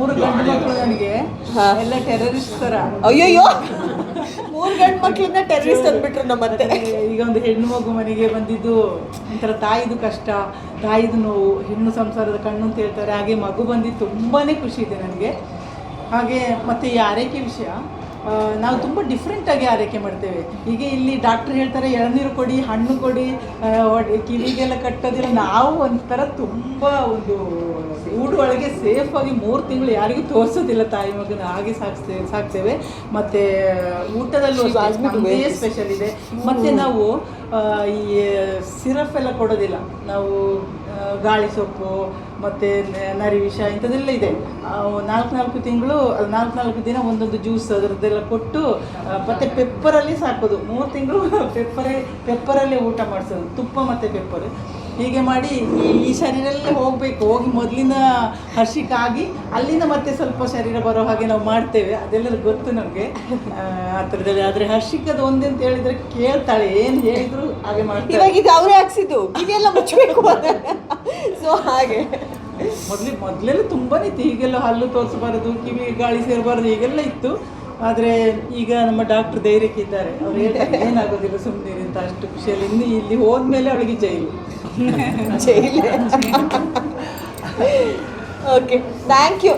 ಮೂರು ಗಂಡು ಮಕ್ಕಳು ನನಗೆ. ಎಲ್ಲ ಟೆರರಿಸ್ಟ್ ತರ. ಅಯ್ಯಯ್ಯೋ! ಮೂರು ಗಂಡು ಮಕ್ಳನ್ನ ಟೆರರಿಸ್ಟ್ ಅಂದ್ಬಿಟ್ರು ಈಗ ಒಂದು ಹೆಣ್ಣು ಮಗು ಮನೆಗೆ ಬಂದಿದ್ದು ಒಂಥರ ತಾಯಿದು ಕಷ್ಟ ತಾಯಿದು ನೋವು ಹೆಣ್ಣು ಸಂಸಾರದ ಕಣ್ಣು ಅಂತ ಹೇಳ್ತಾರೆ. ಹಾಗೆ ಮಗು ಬಂದಿದ್ದು ತುಂಬಾನೇ ಖುಷಿ ಇದೆ ನನಗೆ. ಹಾಗೆ ಮತ್ತೆ ಈ ಆರೈಕೆ ವಿಷಯ ನಾವು ತುಂಬ ಡಿಫ್ರೆಂಟಾಗಿ ಆರೈಕೆ ಮಾಡ್ತೇವೆ. ಈಗ ಇಲ್ಲಿ ಡಾಕ್ಟರ್ ಹೇಳ್ತಾರೆ ಎಳನೀರು ಕೊಡಿ ಹಣ್ಣು ಕೊಡಿ ಕಿವಿಗೆಲ್ಲ ಕಟ್ಟೋದಿಲ್ಲ. ನಾವು ಒಂಥರ ತುಂಬ ಒಂದು ಒಳಗೆ ಸೇಫಾಗಿ ಮೂರು ತಿಂಗಳು ಯಾರಿಗೂ ತೋರಿಸೋದಿಲ್ಲ ತಾಯಿ ಮಗನ ಹಾಗೆ ಸಾಕ್ಸ್ತೇವೆ ಸಾಕ್ತೇವೆ. ಮತ್ತೆ ಊಟದಲ್ಲೂ. ಸ್ಪೆಷಲ್ ಇದೆ. ಮತ್ತೆ ನಾವು ಈ ಸಿರಪ್ ಎಲ್ಲ ಕೊಡೋದಿಲ್ಲ. ನಾವು ಗಾಳಿ ಸೊಪ್ಪು ಮತ್ತೆ ನರಿ ವಿಷ ಇಂಥದ್ದೆಲ್ಲ ಇದೆ. ನಾಲ್ಕು ನಾಲ್ಕು ತಿಂಗಳು ನಾಲ್ಕು ನಾಲ್ಕು ದಿನ ಒಂದೊಂದು ಜ್ಯೂಸ್ ಅದರದ್ದೆಲ್ಲ ಕೊಟ್ಟು ಮತ್ತೆ ಪೆಪ್ಪರಲ್ಲಿ ಸಾಕೋದು. ಮೂರು ತಿಂಗಳು ಪೆಪ್ಪರೇ ಪೆಪ್ಪರಲ್ಲೇ ಊಟ ಮಾಡಿಸೋದು. ತುಪ್ಪ ಮತ್ತು ಪೆಪ್ಪರ್ ಹೀಗೆ ಮಾಡಿ ಈ ಈ ಶರೀರಲ್ಲೇ ಹೋಗಬೇಕು. ಹೋಗಿ ಮೊದಲಿನ ಹರ್ಷಿಕಾಗಿ ಅಲ್ಲಿಂದ ಮತ್ತೆ ಸ್ವಲ್ಪ ಶರೀರ ಬರೋ ಹಾಗೆ ನಾವು ಮಾಡ್ತೇವೆ. ಅದೆಲ್ಲ ಗೊತ್ತು ನಮಗೆ. ಆ ಥರದಲ್ಲಿ ಆದರೆ ಹರ್ಷಿಕದ ಒಂದೇ ಅಂತ ಹೇಳಿದ್ರೆ ಕೇಳ್ತಾಳೆ ಏನು ಹೇಳಿದ್ರು ಹಾಗೆ ಮಾಡ್ತಾರೆ ಇವಾಗ ಇದು ಅವರೇ ಹಾಕ್ಸಿದ್ದು. ಇದೆಲ್ಲ ಮುಚ್ಚಬೇಕು ಸೊ ಹಾಗೆ. ಮೊದಲೇ ಮೊದಲೆಲ್ಲ ತುಂಬಾನೇ ಇತ್ತು. ಈಗೆಲ್ಲ ಹಲ್ಲು ತೋರಿಸಬಾರದು ಕಿವಿ ಗಾಳಿ ಸೇರಬಾರದು ಈಗೆಲ್ಲ ಇತ್ತು. ಆದರೆ ಈಗ ನಮ್ಮ ಡಾಕ್ಟರ್ ಧೈರ್ಯಕ್ಕೆ ಇದ್ದಾರೆ. ಅವ್ರು ಹೇಳ್ತಾರೆ ಏನಾಗೋದಿಲ್ಲ ಸುಮ್ಮನೆ ಅಂತ. ಅಷ್ಟು ಖುಷಿಯಲ್ಲಿ. ಇನ್ನು ಇಲ್ಲಿ ಹೋದ್ಮೇಲೆ ಅವಳಿಗೆ ಜೈಲು. ചെയ്യില്ലേ? Okay thank you